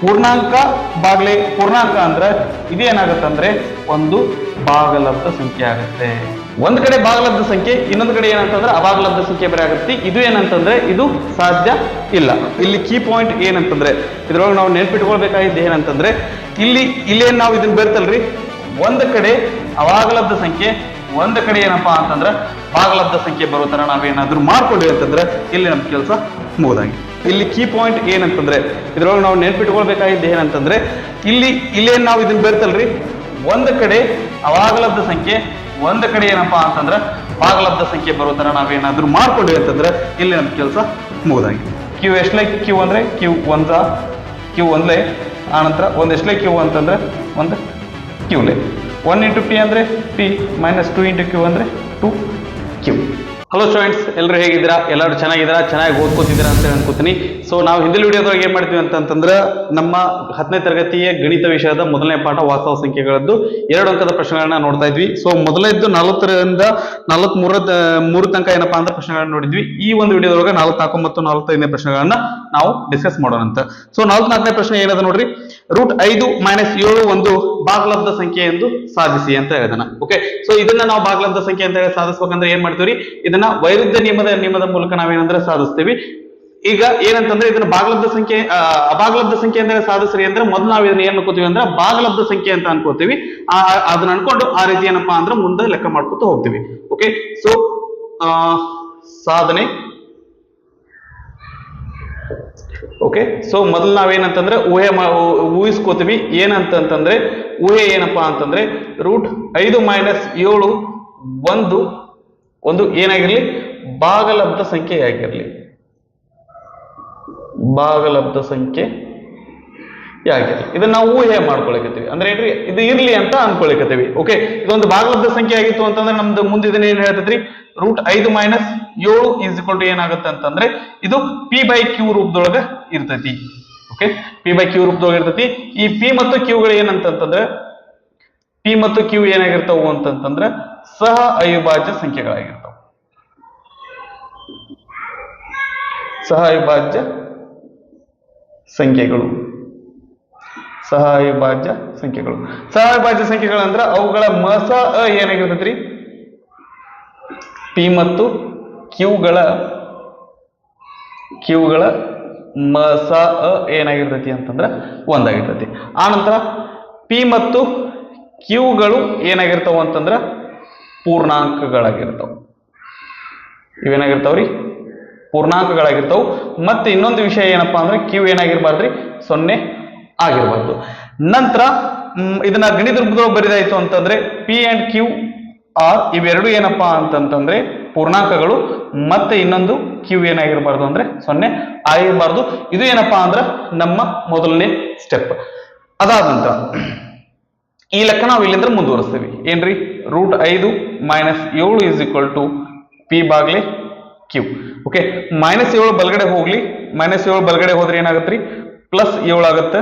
ಪೂರ್ಣಾಂಕ ಬಾಗ್ಲೆ ಪೂರ್ಣಾಂಕ ಅಂದ್ರೆ ಇದೇನಾಗತ್ತಂದ್ರೆ ಒಂದು ಭಾಗಲಬ್ಧ ಸಂಖ್ಯೆ ಆಗುತ್ತೆ. ಒಂದ್ ಕಡೆ ಭಾಗಲಬ್ಧ ಸಂಖ್ಯೆ, ಇನ್ನೊಂದು ಕಡೆ ಏನಂತಂದ್ರೆ ಅಭಾಗಲಬ್ಧ ಸಂಖ್ಯೆ ಬೇರೆ ಆಗುತ್ತೆ. ಇದು ಏನಂತಂದ್ರೆ ಇದು ಸಾಧ್ಯ ಇಲ್ಲ. ಇಲ್ಲಿ ಕೀ ಪಾಯಿಂಟ್ ಏನಂತಂದ್ರೆ, ಇದ್ರೊಳಗೆ ನಾವು ನೆನ್ಪಿಟ್ಕೊಳ್ಬೇಕಾಗಿದ್ದು ಏನಂತಂದ್ರೆ, ಇಲ್ಲಿ ಇಲ್ಲೇನ್ ನಾವು ಇದನ್ನ ಬೇರ್ತಲ್ರಿ ಒಂದ್ ಕಡೆ ಅವಾಗಲಬ್ಧ ಸಂಖ್ಯೆ, ಒಂದ್ ಕಡೆ ಏನಪ್ಪಾ ಅಂತಂದ್ರೆ ಭಾಗಲಬ್ಧ ಸಂಖ್ಯೆ ಬರೋ ತರ ನಾವೇನಾದ್ರೂ ಮಾಡ್ಕೊಂಡ್ವಿ ಅಂತಂದ್ರೆ ಇಲ್ಲಿ ನಮ್ ಕೆಲಸ ಮುಗಿದಾಗಿ. ಇಲ್ಲಿ ಕೀ ಪಾಯಿಂಟ್ ಏನಂತಂದ್ರೆ, ಇದ್ರೊಳಗೆ ನಾವು ನೆನ್ಪಿಟ್ಕೊಳ್ಬೇಕಾಗಿದ್ದು ಏನಂತಂದ್ರೆ, ಇಲ್ಲಿ, ಇಲ್ಲೇನು ನಾವು ಇದನ್ನ ಬೇರ್ತಲ್ರಿ ಒಂದ್ ಕಡೆ ಅವಾಗಲಬ್ಧ ಸಂಖ್ಯೆ, ಒಂದ್ ಕಡೆ ಏನಪ್ಪಾ ಅಂತಂದ್ರೆ ಭಾಗಲಬ್ಧ ಸಂಖ್ಯೆ ಬರೋ ತರ ನಾವೇನಾದ್ರೂ ಮಾಡ್ಕೊಂಡ್ವಿ ಅಂತಂದ್ರೆ, ಇಲ್ಲಿ ನಮ್ ಕೆಲಸ ಮುಗಿದಾಗಿ. ಕ್ಯೂ ಎಷ್ಟಲೇ ಕ್ಯೂ ಅಂದ್ರೆ ಕ್ಯೂ ಒಂದ ಕ್ಯೂ ಒಂದ್ಲೆ, ಆನಂತರ ಒಂದು ಎಷ್ಟಲೇ ಕ್ಯೂ ಅಂತಂದ್ರೆ, ಒಂದು ಕ್ಯೂಲೆ ಒನ್ ಇಂಟು ಪಿ ಅಂದರೆ P minus two into Q ಅಂದರೆ ಟು ಹಲೋ ಸ್ಟೂಡೆಂಟ್ಸ್ ಎಲ್ಲರೂ ಹೇಗಿದ್ದೀರಾ? ಎಲ್ಲರೂ ಚೆನ್ನಾಗಿದ್ದೀರಾ? ಚೆನ್ನಾಗಿ ಓದ್ಕೋತಿದ್ದೀರಾ ಅಂತ ಅನ್ಕೋತೀನಿ. ಸೊ ನಾವು ಹಿಂದಿನ ವಿಡಿಯೋದಾಗ ಏನು ಮಾಡ್ತೀವಿ ಅಂತಂತಂದ್ರೆ, ನಮ್ಮ ಹತ್ತನೇ ತರಗತಿಯ ಗಣಿತ ವಿಷಯದ ಮೊದಲನೇ ಪಾಠ ವಾಸ್ತವ ಸಂಖ್ಯೆಗಳದ್ದು. ಎರಡು ಅಂಕದ ಪ್ರಶ್ನೆಗಳನ್ನ ನೋಡ್ತಾ ಇದ್ವಿ. ಸೊ ಮೊದಲನೇದ್ದು ನಲವತ್ತರಿಂದ ನಲವತ್ಮೂರ ಮೂರು ತನಕ ಏನಪ್ಪಾ ಅಂದ್ರೆ ಪ್ರಶ್ನೆಗಳನ್ನ ನೋಡಿದ್ವಿ. ಈ ಒಂದು ವಿಡಿಯೋದೊಳಗೆ ನಾಲ್ಕು ಮತ್ತು ನಲವತ್ತೈದನೇ ಪ್ರಶ್ನೆಗಳನ್ನ ನಾವು ಡಿಸ್ಕಸ್ ಮಾಡೋಣ ಸೊ ನಾಲ್ಕು ನಾಲ್ಕನೇ ಪ್ರಶ್ನೆ ಏನದ ನೋಡ್ರಿ? ರೂಟ್ ಐದು ಮೈನಸ್ ಏಳು ಒಂದು ಭಾಗಲಬ್ಧ ಸಂಖ್ಯೆ ಎಂದು ಸಾಧಿಸಿ ಅಂತ ಹೇಳಿದಾನ ಓಕೆ ಸೊ ಇದನ್ನ ನಾವು ಬಾಗ್ಲಬ್ದ ಸಂಖ್ಯೆ ಅಂತ ಹೇಳಿ ಸಾಧಿಸ್ಬೇಕಂದ್ರೆ ಏನ್ ಮಾಡ್ತೀವಿ ಇದನ್ನ ವೈರುದ್ಧ ನಿಯಮದ ನಿಯಮದ ಮೂಲಕ ನಾವೇನಂದ್ರೆ ಸಾಧಿಸ್ತೀವಿ. ಈಗ ಏನಂತಂದ್ರೆ ಇದನ್ನ ಬಾಗ್ಲಬ್ದ ಸಂಖ್ಯೆ ಆ, ಅಭಾಗಲಬ್ಧ ಸಂಖ್ಯೆ ಅಂತ ಹೇಳಿ ಸಾಧಿಸ್ರಿ ಅಂದ್ರೆ ಮೊದಲು ನಾವು ಇದನ್ನ ಏನ್ ಅನ್ಕೋತೀವಿ ಅಂದ್ರೆ ಬಾಗ್ಲಬ್ದ ಸಂಖ್ಯೆ ಅಂತ ಅನ್ಕೋತೀವಿ. ಆ ಅದನ್ನ ಅನ್ಕೊಂಡು ಆ ರೀತಿ ಏನಪ್ಪಾ ಅಂದ್ರೆ ಮುಂದೆ ಲೆಕ್ಕ ಮಾಡ್ಕೊತ ಹೋಗ್ತೀವಿ. ಓಕೆ ಸೊ ಸಾಧನೆ ಓಕೆ ಸೊ ಮೊದಲು ನಾವೇನಂತಂದ್ರೆ ಊಹೆ ಊಹಿಸ್ಕೋತೀವಿ. ಏನಂತಂತಂದ್ರೆ ಊಹೆ ಏನಪ್ಪಾ ಅಂತಂದ್ರೆ ರೂಟ್ ಐದು ಮೈನಸ್ ಏಳು ಒಂದು ಒಂದು ಏನಾಗಿರ್ಲಿ? ಭಾಗಲಬ್ಧ ಸಂಖ್ಯೆ ಆಗಿರಲಿ. ಭಾಗಲಬ್ಧ ಸಂಖ್ಯೆ ಯಾಗಿರ್ಲಿ ಇದನ್ನ ನಾವು ಊಹೆ ಮಾಡ್ಕೊಳಕತ್ತೀವಿ. ಅಂದ್ರೆ ಏನ್ರಿ? ಇದು ಇರ್ಲಿ ಅಂತ ಅನ್ಕೊಳಕತ್ತೀವಿ. ಓಕೆ ಇದೊಂದು ಭಾಗಲಬ್ಧ ಸಂಖ್ಯೆ ಆಗಿತ್ತು ಅಂತಂದ್ರೆ ನಮ್ದು ಮುಂದೆ ಇದನ್ನ ಏನ್ ಹೇಳ್ತೈತ್ರಿ ರೂಟ್ ಐದು ಮೈನಸ್ ಏಳು ಈಸ್ ಇಕ್ವಲ್ ಟು ಏನಾಗುತ್ತೆ ಅಂತಂದ್ರೆ ಇದು ಪಿ ಬೈ ಕ್ಯೂ ರೂಪದೊಳಗ ಇರ್ತೈತಿ. ಓಕೆ ಪಿ ಬೈ ಕ್ಯೂ ರೂಪದೊಳಗ ಇರ್ತೈತಿ. ಈ ಪಿ ಮತ್ತು ಕ್ಯೂಗಳು ಏನಂತಂತಂದ್ರೆ? ಪಿ ಮತ್ತು ಕ್ಯೂ ಏನಾಗಿರ್ತಾವು ಅಂತಂತಂದ್ರೆ ಸಹ ಅವಿಭಾಜ್ಯ ಸಂಖ್ಯೆಗಳಾಗಿರ್ತಾವ. ಸಹ ಅವಿಭಾಜ್ಯ ಸಂಖ್ಯೆಗಳು. ಸಹ ಅವಿಭಾಜ್ಯ ಸಂಖ್ಯೆಗಳು. ಸಹಾಯಭಾಜ್ಯ ಸಂಖ್ಯೆಗಳು ಸಂಖ್ಯೆಗಳಂದ್ರ ಅವುಗಳ ಮಸ ಅ ಏನಾಗಿರ್ತೈತ್ರಿ? ಪಿ ಮತ್ತು ಕ್ಯೂಗಳ ಕ್ಯೂಗಳ ಮಸ ಅ ಏನಾಗಿರ್ತೈತಿ ಅಂತಂದ್ರೆ ಒಂದಾಗಿರ್ತೈತಿ. ಆನಂತರ ಪಿ ಮತ್ತು ಕ್ಯೂಗಳು ಏನಾಗಿರ್ತಾವ ಅಂತಂದ್ರೆ ಪೂರ್ಣಾಂಕಗಳಾಗಿರ್ತಾವ. ಇವೇನಾಗಿರ್ತಾವ್ರಿ? ಪೂರ್ಣಾಂಕಗಳಾಗಿರ್ತಾವ. ಮತ್ತೆ ಇನ್ನೊಂದು ವಿಷಯ ಏನಪ್ಪಾ ಅಂದ್ರೆ ಕ್ಯೂ ಏನಾಗಿರ್ಬಾರ್ದ್ರಿ? ಸೊನ್ನೆ ಆಗಿರ್ಬಾರ್ದು ನಂತರ ಇದನ್ನ ಗಣಿತ ರೂಪದೊಳಗೆ ಬರಿದಾಯ್ತು ಅಂತಂದ್ರೆ ಪಿ ಅಂಡ್ ಕ್ಯೂ ಆರ್ ಇವೆರಡು ಏನಪ್ಪಾ ಅಂತಂತಂದ್ರೆ ಪೂರ್ಣಾಂಕಗಳು ಮತ್ತೆ ಇನ್ನೊಂದು ಕ್ಯೂ ಏನಾಗಿರಬಾರ್ದು ಅಂದ್ರೆ ಸೊನ್ನೆ ಆಗಿರಬಾರ್ದು. ಇದು ಏನಪ್ಪಾ ಅಂದ್ರೆ ನಮ್ಮ ಮೊದಲನೇ ಸ್ಟೆಪ್ ಅದಾದ ನಂತರ, ಈ ಲೆಕ್ಕ ನಾವು ಇಲ್ಲಿಂದ ಮುಂದುವರಿಸ್ತೀವಿ. ಏನ್ರಿ? ರೂಟ್ ಐದು ಮೈನಸ್ ಏಳು ಇಸ್ ಈಕ್ವಲ್ ಟು ಪಿ ಬಾಗ್ಲಿ ಕ್ಯೂ ಓಕೆ ಮೈನಸ್ ಏಳು ಬಲಗಡೆ ಹೋಗ್ಲಿ ಮೈನಸ್ ಏಳು ಬಲಗಡೆ ಹೋದ್ರೆ ಏನಾಗತ್ರಿ? ಪ್ಲಸ್ ಏಳು ಆಗತ್ತೆ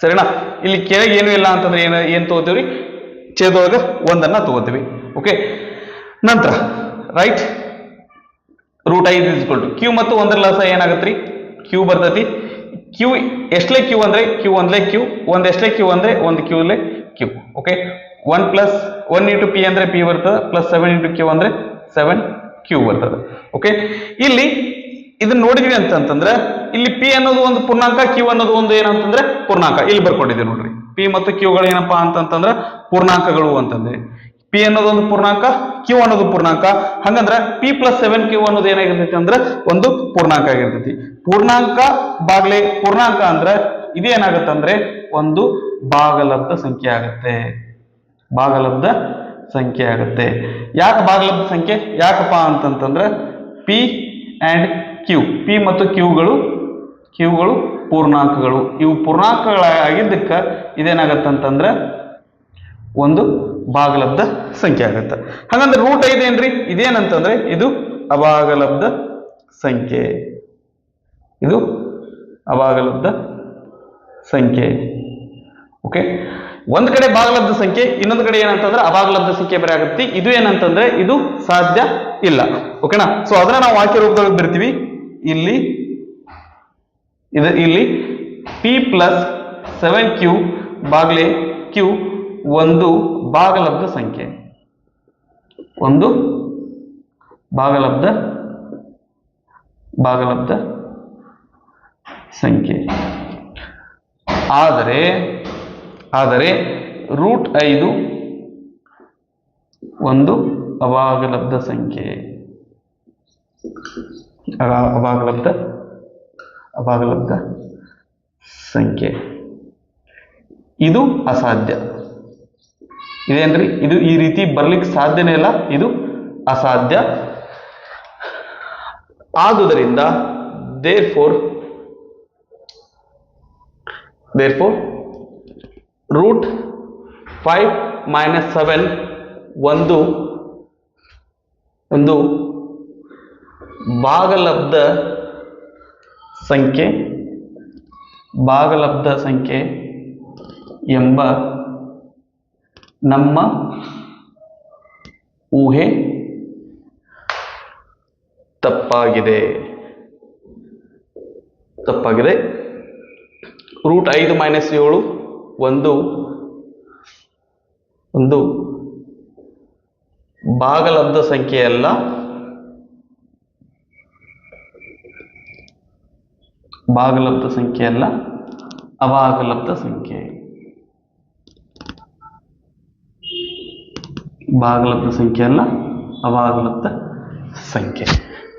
ಸರಿನಾ? ಇಲ್ಲಿ ಕೆಳಗೆ ಏನು ಇಲ್ಲ ಅಂತಂದ್ರೆ ಏನು ಏನು ತಗೋತೀವಿ ಛೇದೊಳಗ ಒಂದನ್ನ ತಗೋತೀವಿ. ಓಕೆ ನಂತರ ರೈಟ್ ರೂಟ್ ಐದು ಇಸ್ ಟು ಕ್ಯೂ ಮತ್ತು ಒಂದರ ಲಸ ಏನಾಗತ್ರಿ? ಕ್ಯೂ ಬರ್ತೈತಿ. ಕ್ಯೂ ಎಷ್ಟಲೇ ಕ್ಯೂ ಅಂದ್ರೆ? ಕ್ಯೂ ಒಂದಲೇ ಕ್ಯೂ ಒಂದು ಎಷ್ಟಲೇ ಕ್ಯೂ ಅಂದ್ರೆ? ಒಂದು ಕ್ಯೂಲೆ Q okay one plus one into P ಅಂದ್ರೆ ಪಿ ಬರ್ತದೆ ಪ್ಲಸ್ ಸೆವೆನ್ ಇಂಟು ಕ್ಯೂ ಅಂದ್ರೆ ಸೆವೆನ್ ಕ್ಯೂ ಬರ್ತದೆ. ಓಕೆ ಇಲ್ಲಿ ಇದನ್ನ ನೋಡಿದ್ವಿ ಅಂತಂತಂದ್ರೆ, ಇಲ್ಲಿ ಪಿ ಅನ್ನೋದು ಒಂದು ಪೂರ್ಣಾಂಕ ಕ್ಯೂ ಅನ್ನೋದು ಒಂದು ಏನಂತಂದ್ರೆ ಪೂರ್ಣಾಂಕ. ಇಲ್ಲಿ ಬರ್ಕೊಂಡಿದ್ದೀವಿ ನೋಡ್ರಿ. ಪಿ ಮತ್ತು ಕ್ಯೂಗಳು ಏನಪ್ಪಾ ಅಂತಂತಂದ್ರೆ ಪೂರ್ಣಾಂಕಗಳು ಅಂತಂದ್ರೆ. ಪಿ ಅನ್ನೋದು ಒಂದು ಪೂರ್ಣಾಂಕ ಕ್ಯೂ ಅನ್ನೋದು ಪೂರ್ಣಾಂಕ. ಹಂಗಂದ್ರೆ ಪಿ ಪ್ಲಸ್ ಸೆವೆನ್ ಕ್ಯೂ ಅನ್ನೋದು ಏನಾಗಿರ್ತೈತಿ ಅಂದ್ರೆ ಒಂದು ಪೂರ್ಣಾಂಕ ಆಗಿರ್ತೈತಿ. ಪೂರ್ಣಾಂಕ ಬಾಗ್ಲೆ ಪೂರ್ಣಾಂಕ ಅಂದ್ರೆ ಇದೇನಾಗತ್ತಂದ್ರೆ ಒಂದು ಭಾಗಲಬ್ಧ ಸಂಖ್ಯೆ ಆಗತ್ತೆ. ಭಾಗಲಬ್ಧ ಸಂಖ್ಯೆ ಆಗುತ್ತೆ. ಯಾಕೆ ಭಾಗಲಬ್ಧ ಸಂಖ್ಯೆ? ಯಾಕಪ್ಪ ಅಂತಂತಂದ್ರೆ ಪಿ ಅಂಡ್ ಕ್ಯೂ ಪಿ ಮತ್ತು ಕ್ಯೂಗಳು ಕ್ಯೂಗಳು ಪೂರ್ಣಾಂಕಗಳು. ಇವು ಪೂರ್ಣಾಂಕಗಳಾಗಿದ್ದಕ್ಕೆ ಇದೇನಾಗತ್ತಂತಂದ್ರೆ ಒಂದು ಭಾಗಲಬ್ಧ ಸಂಖ್ಯೆ ಆಗುತ್ತೆ. ಹಾಗಂದ್ರೆ ರೂಟ್ ಐದೇನ್ರಿ ಇದೇನಂತಂದ್ರೆ ಇದು ಅಭಾಗಲಬ್ಧ ಸಂಖ್ಯೆ. ಇದು ಅಭಾಗಲಬ್ಧ ಸಂಖ್ಯೆ. ಓಕೆ ಒಂದು ಕಡೆ ಭಾಗಲಬ್ಧ ಸಂಖ್ಯೆ, ಇನ್ನೊಂದು ಕಡೆ ಏನಂತಂದ್ರೆ ಅಭಾಗಲಬ್ಧ ಸಂಖ್ಯೆ ಬೇರೆ ಆಗುತ್ತೆ. ಇದು ಏನಂತಂದ್ರೆ ಇದು ಸಾಧ್ಯ ಇಲ್ಲ. ಓಕೆನಾ ಸೊ ಅದನ್ನ ನಾವು ವಾಕ್ಯ ರೂಪದೊಳಗೆ ಬರ್ತೀವಿ ಇಲ್ಲಿ, ಇದು ಇಲ್ಲಿ ಪಿ ಪ್ಲಸ್ ಸೆವೆನ್ ಕ್ಯೂ ಬಾಗ್ಲೆ ಕ್ಯೂ ಒಂದು ಭಾಗಲಬ್ಧ ಸಂಖ್ಯೆ. ಒಂದು ಭಾಗಲಬ್ಧ ಭಾಗಲಬ್ಧ ಸಂಖ್ಯೆ. ಆದರೆ ಆದರೆ ರೂಟ್ ಐದು ಒಂದು ಅವಾಗಲಬ್ಧ ಸಂಖ್ಯೆ. ಅಭಾಗಲಬ್ಧ ಅಭಾಗಲಬ್ಧ ಸಂಖ್ಯೆ. ಇದು ಅಸಾಧ್ಯ. ಇದೇನ್ರಿ? ಇದು ಈ ರೀತಿ ಬರ್ಲಿಕ್ಕೆ ಸಾಧ್ಯನೇ ಇಲ್ಲ. ಇದು ಅಸಾಧ್ಯ. ಆದುದರಿಂದ therefore therefore root five minus seven ಒಂದು ಒಂದು ಭಾಗಲಬ್ಧ ಸಂಖ್ಯೆ ಭಾಗಲಬ್ಧ ಸಂಖ್ಯೆ ಎಂಬ ನಮ್ಮ ಊಹೆ ತಪ್ಪಾಗಿದೆ. ತಪ್ಪಾಗಿದೆ. ರೂಟ್ ಐದು ಮೈನಸ್ ಏಳು, ಒಂದು ಒಂದು. ಭಾಗಲಬ್ಧ ಸಂಖ್ಯೆಯಲ್ಲ ಭಾಗಲಬ್ಧ ಸಂಖ್ಯೆಯಲ್ಲ ಅಭಾಗಲಬ್ಧ ಸಂಖ್ಯೆ. ಭಾಗಲಬ್ಧ ಸಂಖ್ಯೆ ಅಲ್ಲ ಅಭಾಗಲಬ್ಧ ಸಂಖ್ಯೆ.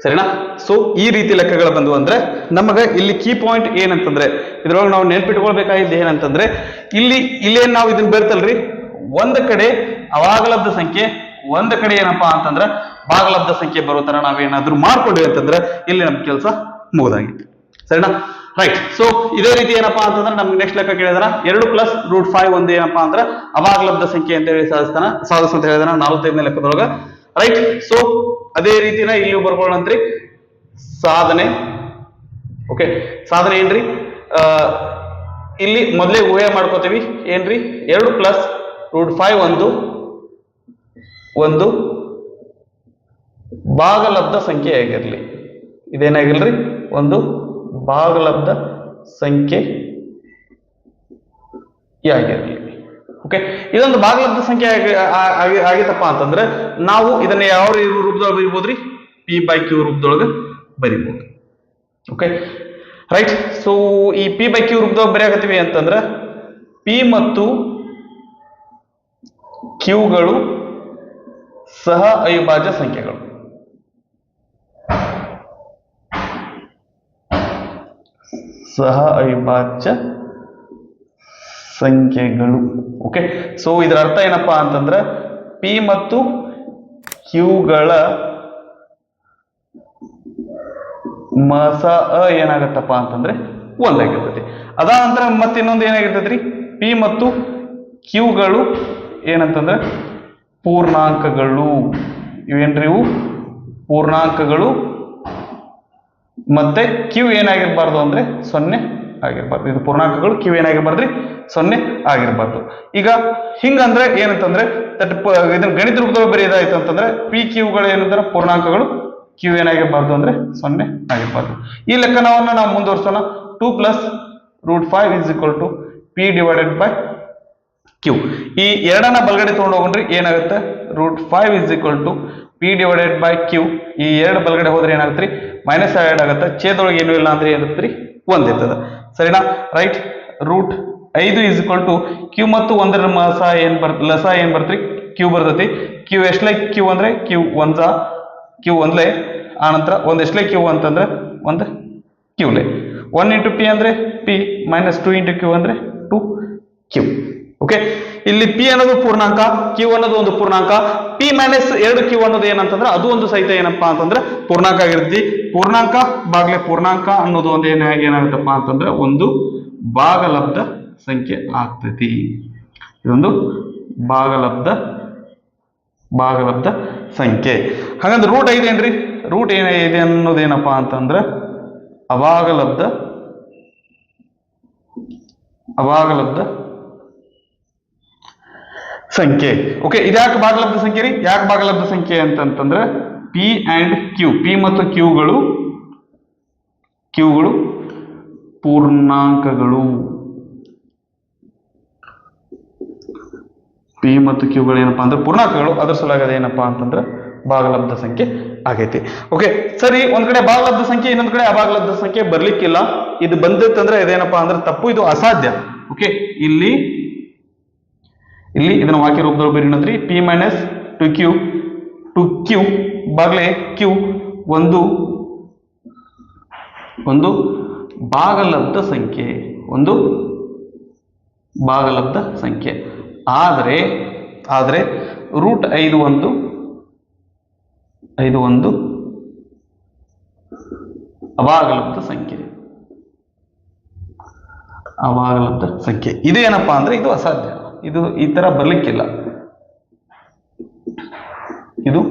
ಸರಿನಾ? ಸೊ ಈ ರೀತಿ ಲೆಕ್ಕಗಳು ಬಂದು ಅಂದ್ರೆ ನಮಗೆ ಇಲ್ಲಿ ಕೀ ಪಾಯಿಂಟ್ ಏನಂತಂದ್ರೆ, ಇದ್ರೊಳಗೆ ನಾವು ನೆನ್ಪಿಟ್ಕೊಳ್ಬೇಕಾಗಿದ್ದು ಏನಂತಂದ್ರೆ, ಇಲ್ಲಿ, ಇಲ್ಲೇನು ನಾವು ಇದನ್ನ ಬೇರ್ತಲ್ರಿ? ಒಂದು ಕಡೆ ಅವಾಗಲಬ್ಧ ಸಂಖ್ಯೆ, ಒಂದು ಕಡೆ ಏನಪ್ಪಾ ಅಂತಂದ್ರೆ ಭಾಗಲಬ್ಧ ಸಂಖ್ಯೆ ಬರೋ ತರ ನಾವೇನಾದ್ರೂ ಮಾಡ್ಕೊಂಡ್ವಿ ಅಂತಂದ್ರೆ, ಇಲ್ಲಿ ನಮ್ ಕೆಲಸ ಮುಗಿದಾಗಿತ್ತು ಸರಿನಾ? ರೈಟ್ ಸೊ ಇದೇ ರೀತಿ ಏನಪ್ಪಾ ಅಂತಂದ್ರೆ ನಮ್ಗೆ ನೆಕ್ಸ್ಟ್ ಲೆಕ್ಕ ಕೇಳಿದ್ರ. ಎರಡು ಪ್ಲಸ್ ರೂಟ್ ಫೈವ್ ಒಂದು ಏನಪ್ಪಾ ಅಂದ್ರೆ ಅವಾಗಲಬ್ಧ ಸಂಖ್ಯೆ ಅಂತ ಹೇಳಿ ಸಾಧಿಸ್ತಾನ ಸಾಧಿಸು ಅಂತ ಹೇಳಿದಾನ ನಲವತ್ತೈದನೇ ಲೆಕ್ಕದೊಳಗ. ರೈಟ್ ಸೊ ಅದೇ ರೀತಿನ ಇಲ್ಲಿ ಬರ್ಕೊಳ್ಳೋಣಂತ್ರಿ ಸಾಧನೆ. ಓಕೆ ಸಾಧನೆ ಏನ್ರಿ? ಇಲ್ಲಿ ಮೊದಲೇ ಊಹೆ ಮಾಡ್ಕೋತೀವಿ. ಏನ್ರಿ? ಎರಡು ಪ್ಲಸ್ ರೂಟ್ ಫೈವ್ ಒಂದು ಒಂದು ಭಾಗಲಬ್ಧ ಸಂಖ್ಯೆ ಆಗಿರಲಿ. ಇದೇನಾಗಿಲ್ರಿ? ಒಂದು ಭಾಗಲಬ್ಧ ಸಂಖ್ಯೆ ಆಗಿರಲಿ ಓಕೆ ಇದೊಂದು ಭಾಗಲಬ್ಧ ಸಂಖ್ಯೆ ಆಗಿತ್ತಪ್ಪ ಅಂತಂದ್ರೆ ನಾವು ಇದನ್ನ ಯಾವ ರೂಪದೊಳಗೆ ಬರಿಬೋದ್ರಿ? ಪಿ ಬೈ ಕ್ಯೂ ರೂಪದೊಳಗೆ ಬರಿಬೋದು. ಓಕೆ ರೈಟ್ ಸೊ ಈ ಪಿ ಬೈ ಕ್ಯೂ ರೂಪದೊಳಗೆ ಬರೆಯಾಕತ್ತೀವಿ ಅಂತಂದ್ರೆ ಪಿ ಮತ್ತು ಕ್ಯೂಗಳು ಸಹ ಅವಿಭಾಜ್ಯ ಸಂಖ್ಯೆಗಳು. ಸಹ ಅವಿಭಾಜ್ಯ ಸಂಖ್ಯೆಗಳು. ಓಕೆ ಸೊ ಇದರ ಅರ್ಥ ಏನಪ್ಪಾ ಅಂತಂದ್ರೆ ಪಿ ಮತ್ತು ಕ್ಯೂಗಳ ಮಸ ಅ ಏನಾಗತ್ತಪ್ಪ ಅಂತಂದ್ರೆ ಒಂದಾಗಿರ್ತೈತಿ. ಅದಾದ ನಂತರ ಮತ್ತೆ ಇನ್ನೊಂದು ಏನಾಗಿರ್ತೈತ್ರಿ? ಪಿ ಮತ್ತು ಕ್ಯೂಗಳು ಏನಂತಂದ್ರೆ ಪೂರ್ಣಾಂಕಗಳು. ಇವೇನ್ರಿ ಇವು? ಪೂರ್ಣಾಂಕಗಳು ಮತ್ತೆ ಕ್ಯೂ ಏನಾಗಿರ್ಬಾರ್ದು ಅಂದ್ರೆ ಸೊನ್ನೆ ಆಗಿರ್ಬಾರ್ದು. ಇದು ಪೂರ್ಣಾಂಕಗಳು ಕ್ಯೂ ಏನಾಗಿರ್ಬಾರ್ದ್ರಿ? ಸೊನ್ನೆ ಆಗಿರ್ಬಾರ್ದು. ಈಗ ಹಿಂಗಂದ್ರೆ ಏನಂತಂದ್ರೆ ತಟ್ ಇದನ್ನ ಗಣಿತ ರೂಪದಲ್ಲಿ ಬರೆಯೋದಾಯ್ತು ಅಂತಂದ್ರೆ ಪಿ ಕ್ಯೂಗಳು ಏನಂದ್ರೆ ಪೂರ್ಣಾಂಕಗಳು. ಕ್ಯೂ ಏನಾಗಿರ್ಬಾರ್ದು ಅಂದ್ರೆ ಸೊನ್ನೆ ಆಗಿರ್ಬಾರ್ದು. ಈ ಲೆಕ್ಕನವನ್ನ ನಾವು ಮುಂದುವರ್ಸೋಣ. Two plus root five is equal to P divided by Q ಈ ಎರಡನ್ನ ಬಲಗಡೆ ತಗೊಂಡು ಹೋಗ್ರಿ ಏನಾಗುತ್ತೆ? Root five is equal to P divided by Q ಈ ಎರಡು ಬಲಗಡೆ ಹೋದ್ರೆ ಏನಾಗುತ್ತೆ ಮೈನಸ್ ಎರಡು ಆಗುತ್ತೆ. ಛೇದೊಳಗೆ ಏನೂ ಇಲ್ಲ ಅಂದ್ರೆ ಏನಿರುತ್ತೆ ರೀ? ಒಂದ್ ಇರ್ತದೆ ಸರಿನಾ? ರೈಟ್ ರೂಟ್ ಐದು ಇಸ್ ಇಕ್ವಲ್ ಟು ಕ್ಯೂ ಮತ್ತು ಒಂದರ ಮಸ ಏನ್ ಬರ್, ಲಸ ಏನ್ ಬರ್ತ್ರಿ ಕ್ಯೂ ಬರ್ತೈತಿ. ಕ್ಯೂ ಎಷ್ಟಲೇ? ಕ್ಯೂ ಅಂದ್ರೆ ಕ್ಯೂ ಒಂದ ಕ್ಯೂ ಒಂದ್ಲೆ ಆನಂತರ ಒಂದ್ ಎಷ್ಟಲೇ ಕ್ಯೂ ಅಂತಂದ್ರೆ ಒಂದು ಕ್ಯೂಲೆ ಒನ್ ಇಂಟು ಪಿ ಅಂದ್ರೆ P minus two into Q ಅಂದ್ರೆ ಟು ಕ್ಯೂ ಓಕೆ ಇಲ್ಲಿ ಪಿ ಅನ್ನೋದು ಪೂರ್ಣಾಂಕ ಕ್ಯೂ ಅನ್ನೋದು ಒಂದು ಪೂರ್ಣಾಂಕ. ಪಿ ಮೈನಸ್ ಎರಡು ಕ್ಯೂ ಅನ್ನೋದು ಏನಂತಂದ್ರೆ ಅದು ಒಂದು ಸಹಿತ ಏನಪ್ಪಾ ಅಂತಂದ್ರೆ ಪೂರ್ಣಾಂಕ ಆಗಿರ್ತಿ ಪೂರ್ಣಾಂಕ ಬಾಗ್ಲೆ ಪೂರ್ಣಾಂಕ ಅನ್ನೋದು ಒಂದು ಏನ ಏನಾಗುತ್ತಪ್ಪ ಅಂತಂದ್ರೆ ಒಂದು ಭಾಗಲಬ್ಧ ಸಂಖ್ಯೆ ಆಗ್ತೈತಿ. ಇದೊಂದು ಭಾಗಲಬ್ಧ ಭಾಗಲಬ್ಧ ಸಂಖ್ಯೆ. ಹಾಗಂದ್ರೆ ರೂಟ್ ಐದೇನ್ರಿ ರೂಟ್ ಏನ ಇದೆ ಅನ್ನೋದೇನಪ್ಪಾ ಅಂತಂದ್ರೆ ಅಭಾಗಲಬ್ಧ ಅಭಾಗಲಬ್ಧ ಸಂಖ್ಯೆ. ಓಕೆ ಇದ್ಯಾಕೆ ಭಾಗಲಬ್ಧ ಸಂಖ್ಯೆ ರೀ? ಯಾಕೆ ಭಾಗಲಬ್ಧ ಸಂಖ್ಯೆ ಅಂತಂತಂದ್ರೆ ಪಿ ಅಂಡ್ ಕ್ಯೂ ಪಿ ಮತ್ತು ಕ್ಯೂಗಳು ಕ್ಯೂಗಳು ಪೂರ್ಣಾಂಕಗಳು. ಪಿ ಮತ್ತು ಕ್ಯೂಗಳು ಏನಪ್ಪಾ ಅಂದ್ರೆ ಪೂರ್ಣಾಂಕಗಳು. ಅದರ ಸಲುವಾಗಿ ಅದೇನಪ್ಪಾ ಅಂತಂದ್ರೆ ಭಾಗಲಬ್ಧ ಸಂಖ್ಯೆ ಆಗೈತಿ. ಓಕೆ ಸರಿ, ಒಂದ್ ಕಡೆ ಭಾಗಲಬ್ಧ ಸಂಖ್ಯೆ, ಇನ್ನೊಂದ್ ಕಡೆ ಅಭಾಗಲಬ್ಧ ಸಂಖ್ಯೆ ಬರ್ಲಿಕ್ಕಿಲ್ಲ. ಇದು ಬಂದಿತ್ತಂದ್ರೆ ಇದೇನಪ್ಪಾ ಅಂದ್ರೆ ತಪ್ಪು, ಇದು ಅಸಾಧ್ಯ. ಓಕೆ ಇಲ್ಲಿ ಇಲ್ಲಿ ಇದನ್ನ ವಾಕ್ಯ ರೂಪದಲ್ಲಿ ಬರೀನಂದ್ರಿ P minus two Q two Q ಬಾಗ್ಲೆ ಕ್ಯೂ ಒಂದು ಒಂದು ಭಾಗಲಬ್ಧ ಸಂಖ್ಯೆ, ಒಂದು ಭಾಗಲಬ್ಧ ಸಂಖ್ಯೆ. ಆದರೆ ಆದರೆ ರೂಟ್ ಐದು ಒಂದು ಐದು ಒಂದು ಅಭಾಗಲಬ್ಧ ಸಂಖ್ಯೆ. ಅಭಾಗಲಬ್ಧ ಸಂಖ್ಯೆ. ಇದು ಏನಪ್ಪಾ ಅಂದ್ರೆ ಇದು ಅಸಾಧ್ಯ. ಇದು ಈ ತರ ಬರ್ಲಿಕ್ಕಿಲ್ಲ. ಇದು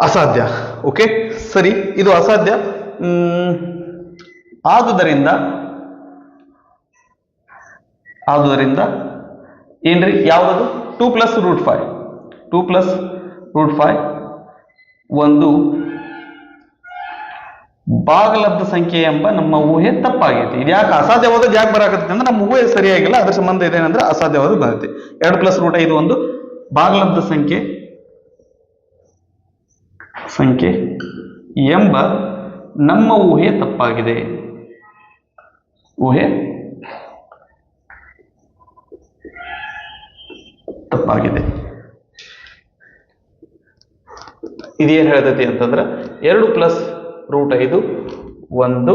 ಅಸಾಧ್ಯ. ಓಕೆ ಸರಿ, ಇದು ಅಸಾಧ್ಯ. ಆದುದರಿಂದ ಆದುದರಿಂದ ಏನ್ರಿ? ಯಾವುದದು? Two plus root five two plus root five ಒಂದು ಭಾಗಲಬ್ಧ ಸಂಖ್ಯೆ ಎಂಬ ನಮ್ಮ ಊಹೆ ತಪ್ಪಾಗೈತಿ. ಇದು ಯಾಕೆ ಅಸಾಧ್ಯವಾದದ್ದು ಯಾಕೆ ಬರಾಕತ್ತೆ ಅಂದ್ರೆ ನಮ್ಮ ಊಹೆ ಸರಿಯಾಗಿಲ್ಲ, ಅದ್ರ ಸಂಬಂಧ ಇದೇನಂದ್ರೆ ಅಸಾಧ್ಯವಾದ ಬರುತ್ತೆ. ಎರಡು ಪ್ಲಸ್ ರೂಟ್ ಐದು ಒಂದು ಭಾಗಲಬ್ಧ ಸಂಖ್ಯೆ ಸಂಖ್ಯೆ ಎಂಬ ನಮ್ಮ ಊಹೆ ತಪ್ಪಾಗಿದೆ. ಊಹೆ ತಪ್ಪಾಗಿದೆ. ಇದೇನು ಹೇಳ್ತೈತಿ ಅಂತಂದ್ರೆ ಎರಡು ಪ್ಲಸ್ ರೂಟ್ ಐದು ಒಂದು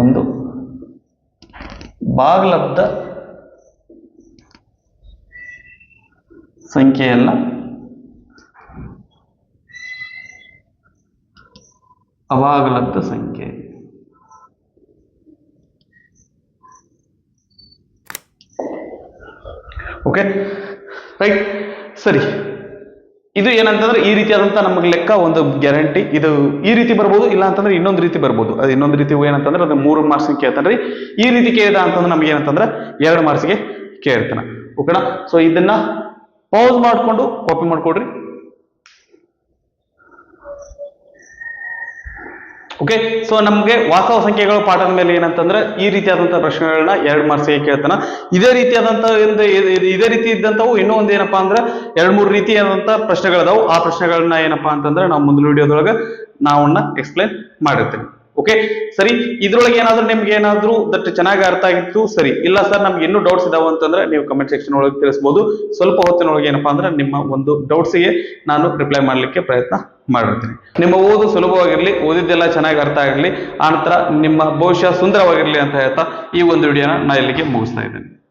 ಒಂದು. ಬಾಗ್ಲಬ್ಧ ಸಂಖ್ಯೆಯನ್ನು ಅಭಾಗಲಬ್ಧ ಸಂಖ್ಯೆ. ಓಕೆ ರೈಟ್ ಸರಿ. ಇದು ಏನಂತಂದ್ರೆ ಈ ರೀತಿಯಾದಂತ ನಮಗೆ ಲೆಕ್ಕ ಒಂದು ಗ್ಯಾರಂಟಿ. ಇದು ಈ ರೀತಿ ಬರ್ಬೋದು, ಇಲ್ಲ ಅಂತಂದ್ರೆ ಇನ್ನೊಂದು ರೀತಿ ಬರ್ಬೋದು. ಅದು ಇನ್ನೊಂದು ರೀತಿ ಏನಂತಂದ್ರೆ ಅದು ಮೂರು ಮಾರ್ಕ್ಸ್ ಕೇಳ್ತಾನ್ರಿ. ಈ ರೀತಿ ಕೇಳಿದ ಅಂತಂದ್ರೆ ನಮ್ಗೆ ಏನಂತಂದ್ರೆ ಎರಡು ಮಾರ್ಕ್ಸ್ಗೆ ಕೇಳ್ತಾನೆ. ಓಕೆನಾ? ಸೊ ಇದನ್ನ ಪೌಸ್ ಮಾಡ್ಕೊಂಡು ಕಾಪಿ ಮಾಡ್ಕೊಡ್ರಿ. ಓಕೆ ಸೊ ನಮಗೆ ವಾಸ್ತವ ಸಂಖ್ಯೆಗಳ ಪಾಠದ ಮೇಲೆ ಏನಂತಂದ್ರೆ ಈ ರೀತಿಯಾದಂತಹ ಪ್ರಶ್ನೆಗಳನ್ನ ಎರಡು ಮಾರ್ಕ್ಸ್ಗೆ ಕೇಳ್ತಾನ. ಇದೇ ರೀತಿಯಾದಂತಹ ಇದ್- ರೀತಿ ಇದ್ದಂಥವು ಇನ್ನೂ ಒಂದು ಏನಪ್ಪಾ ಅಂದ್ರೆ ಎರಡ್ ಮೂರು ರೀತಿಯಾದಂತ ಪ್ರಶ್ನೆಗಳದಾವು. ಆ ಪ್ರಶ್ನೆಗಳನ್ನ ಏನಪ್ಪಾ ಅಂತಂದ್ರೆ ನಾವು ಮುಂದಿನ ವಿಡಿಯೋದೊಳಗೆ ನಾವನ್ನ ಎಕ್ಸ್ಪ್ಲೈನ್ ಮಾಡಿರ್ತೀನಿ. ಓಕೆ ಸರಿ, ಇದ್ರೊಳಗೆ ಏನಾದ್ರೂ ನಿಮ್ಗೆ ಏನಾದ್ರೂ ದಟ್ ಚೆನ್ನಾಗಿ ಅರ್ಥ ಆಗಿತ್ತು, ಸರಿ. ಇಲ್ಲ ಸರ್ ನಮ್ಗೆ ಇನ್ನೂ ಡೌಟ್ಸ್ ಇದಾವೆ ಅಂತಂದ್ರೆ ನೀವು ಕಮೆಂಟ್ ಸೆಕ್ಷನ್ ಒಳಗೆ ತಿಳಿಸ್ಬೋದು. ಸ್ವಲ್ಪ ಹೊತ್ತಿನೊಳಗೆ ಏನಪ್ಪಾ ಅಂದ್ರೆ ನಿಮ್ಮ ಒಂದು ಡೌಟ್ಸ್ಗೆ ನಾನು ರಿಪ್ಲೈ ಮಾಡ್ಲಿಕ್ಕೆ ಪ್ರಯತ್ನ ಮಾಡಿರ್ತೀನಿ. ನಿಮ್ಮ ಓದು ಸುಲಭವಾಗಿರಲಿ, ಓದಿದ್ದೆಲ್ಲ ಚೆನ್ನಾಗಿ ಅರ್ಥ ಆಗಲಿ ಆ ನಂತರ ನಿಮ್ಮ ಭವಿಷ್ಯ ಸುಂದರವಾಗಿರಲಿ ಅಂತ ಹೇಳ್ತಾ ಈ ಒಂದು ವಿಡಿಯೋನ ನಾ ಇಲ್ಲಿಗೆ ಮುಗಿಸ್ತಾ ಇದ್ದೇನೆ.